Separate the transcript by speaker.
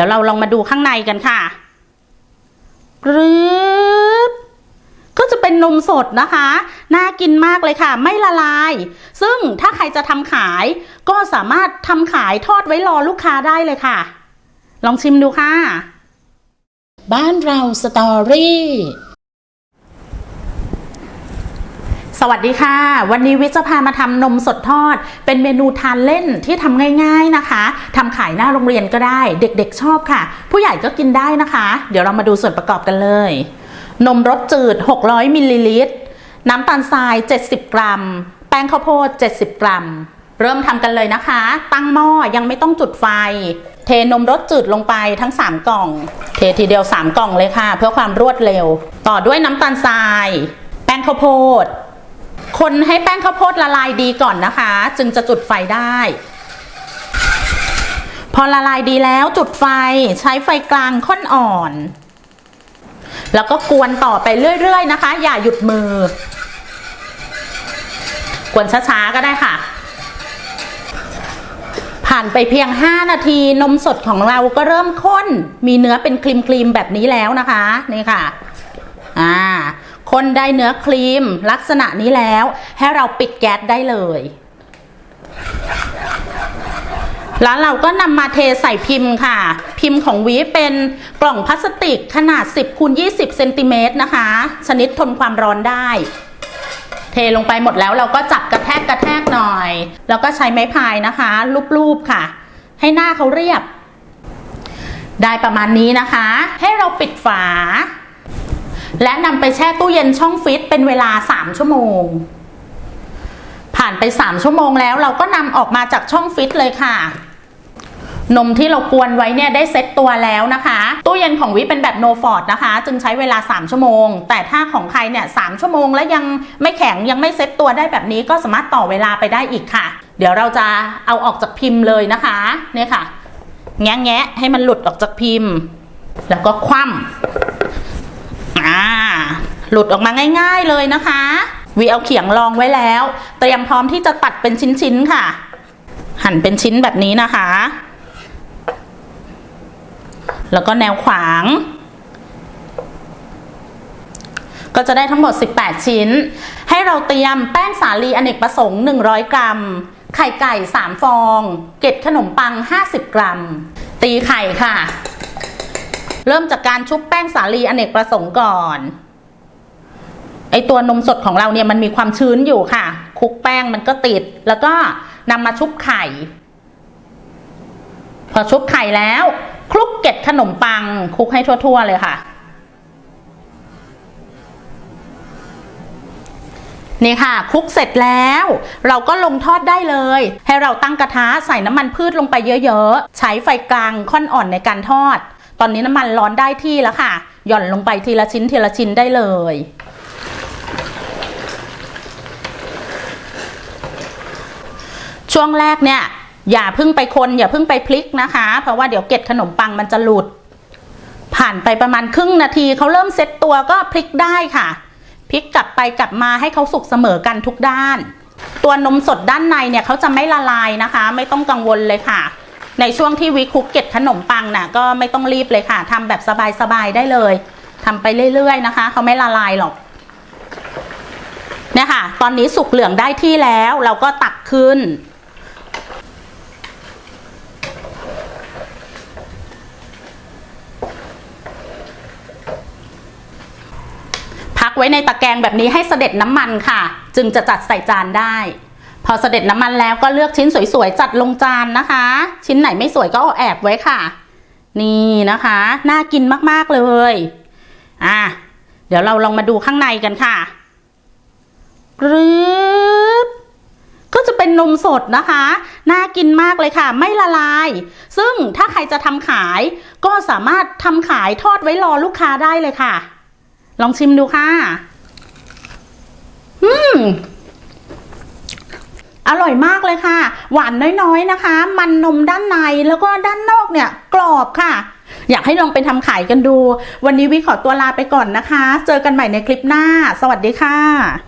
Speaker 1: ดี๋ยวเราลองมาดูข้างในกันค่ะกรึบก็จะเป็นนมสดนะคะ น่ากินมากเลยค่ะ ไม่ละลาย ซึ่งถ้าใครจะทำขาย ก็สามารถทำขายทอดไว้รอลูกค้าได้เลยค่ะ ลองชิมดูค่ะ บ้านเราสตอรี่ สวัสดีค่ะ วันนี้วิทย์จะพามาทำนมสดทอด เป็นเมนูทานเล่นที่ทำง่าย ๆนะคะทำขายหน้าโรงเรียนก็ได้ เด็กๆชอบค่ะ ผู้ใหญ่ก็กินได้นะคะ เดี๋ยวเรามาดูส่วนประกอบกันเลย นมรสจืด 600มิลลิลิตร น้ำตาลทราย 70 กรัม แป้งข้าวโพด 70 กรัม เริ่มทำกันเลยนะคะ ตั้งหม้อยังไม่ต้องจุดไฟ เทนมรสจืดลงไปทั้ง 3 กล่อง เททีเดียว 3 กล่องเลยค่ะ เพื่อความรวดเร็ว ต่อด้วยน้ำตาลทราย แป้งข้าวโพด คนให้แป้งข้าวโพดละลายดีก่อนนะคะ จึงจะจุดไฟได้ พอละลายดีแล้วจุดไฟใช้ไฟกลางค่อนอ่อน แล้วก็กวนต่อไปเรื่อยๆนะคะ อย่าหยุดมือ กวนช้าๆก็ได้ค่ะ ผ่านไปเพียง 5 นาทีนมสดของเราก็เริ่มข้น มีเนื้อเป็นครีมๆแบบนี้แล้วนะคะ นี่ค่ะ อ่า คนได้เนื้อครีมลักษณะนี้แล้ว ให้เราปิดแก๊สได้เลย แล้วเราก็นำมาเทใส่พิมพ์ค่ะ พิมพ์ของวีเป็นกล่องพลาสติกขนาด 10คูณ20เซนติเมตรนะคะ ชนิดทนความร้อนได้ เทลงไปหมดแล้วเราก็จับกระแทกกระแทกหน่อย แล้วก็ใช้ไม้พายนะคะลูบๆค่ะ ให้หน้าเขาเรียบได้ประมาณนี้นะคะ ให้เราปิดฝา และนำไปแช่ตู้เย็นช่องฟิตเป็นเวลา 3 ชั่วโมง ผ่านไป 3 ชั่วโมงแล้วเราก็นำออกมาจากช่องฟิตเลยค่ะ นมที่เรากวนไว้เนี่ยได้เซ็ตตัวแล้วนะคะ ตู้เย็นของวิเป็นแบบโนฟอร์ดนะคะ จึงใช้เวลา 3 ชั่วโมง แต่ถ้าของใครเนี่ยสชั่วโมงแล้วยังไม่แข็งยังไม่เซ็ตตัวได้แบบนี้ก็สามารถต่อเวลาไปได้อีกค่ะ เดี๋ยวเราจะเอาออกจากพิมพ์เลยนะคะเนี่ยค่ะ แงะแงะให้มันหลุดออกจากพิมพ์ แล้วก็คว่ำ อ่า หลุดออกมาง่ายๆเลยนะคะวีเอาเขียงรองไว้แล้ว เตรียมพร้อมที่จะตัดเป็นชิ้นๆค่ะ หั่นเป็นชิ้นแบบนี้นะคะ แล้วก็แนวขวาง ก็จะได้ทั้งหมด 18 ชิ้น ให้เราเตรียมแป้งสาลีอเนกประสงค์ 100 กรัม ไข่ไก่ 3 ฟอง เกล็ดขนมปัง 50 กรัม ตีไข่ค่ะ เริ่มจากการชุบแป้งสาลีอเนกประสงค์ก่อนไอตัวนมสดของเราเนี่ยมันมีความชื้นอยู่ค่ะคลุกแป้งมันก็ติด แล้วก็นำมาชุบไข่ พอชุบไข่แล้ว คลุกเกล็ดขนมปัง คลุกให้ทั่ว ๆ เลยค่ะ นี่ค่ะคลุกเสร็จแล้ว เราก็ลงทอดได้เลย ให้เราตั้งกระทะใส่น้ำมันพืชลงไปเยอะ ๆ ใช้ไฟกลางค่อนอ่อนในการทอด ตอนนี้น้ำมันร้อนได้ที่แล้วค่ะ หย่อนลงไปทีละชิ้นทีละชิ้นได้เลย ช่วงแรกเนี่ย อย่าเพึ่งไปคนอย่าเพึ่งไปพลิกนะคะ เพราะว่าเดี๋ยวเกล็ดขนมปังมันจะหลุด ผ่านไปประมาณครึ่งนาทีเขาเริ่มเซ็ตตัวก็พลิกได้ค่ะพลิกกลับไปกลับมาให้เขาสุกเสมอกันทุกด้าน ตัวนมสดด้านในเนี่ยเขาจะไม่ละลายนะคะ ไม่ต้องกังวลเลยค่ะ ในช่วงที่วิคุกเก็ตขนมปังน่ะก็ไม่ต้องรีบเลยค่ะทำแบบสบายๆได้เลยทำไปเรื่อยๆนะคะเขาไม่ละลายหรอกเนี่ยค่ะ ตอนนี้สุกเหลืองได้ที่แล้วเราก็ตักขึ้น พักไว้ในตะแกรงแบบนี้ให้เสด็จน้ำมันค่ะ จึงจะจัดใส่จานได้ พอเสด็จน้ำมันแล้วก็เลือกชิ้นสวยๆจัดลงจานนะคะ ชิ้นไหนไม่สวยก็แอบไว้ค่ะ นี่นะคะ น่ากินมากๆเลยอะเดี๋ยวเราลองมาดูข้างในกันค่ะกรึบก็จะเป็นนมสดนะคะ น่ากินมากเลยค่ะ ไม่ละลาย ซึ่งถ้าใครจะทำขาย ก็สามารถทำขายทอดไว้รอลูกค้าได้เลยค่ะ ลองชิมดูค่ะ อืม อร่อยมากเลยค่ะ หวานน้อยๆนะคะ มันนมด้านในแล้วก็ด้านนอกเนี่ยกรอบค่ะ อยากให้ลองไปทำขายกันดู วันนี้วิขอตัวลาไปก่อนนะคะ เจอกันใหม่ในคลิปหน้า สวัสดีค่ะ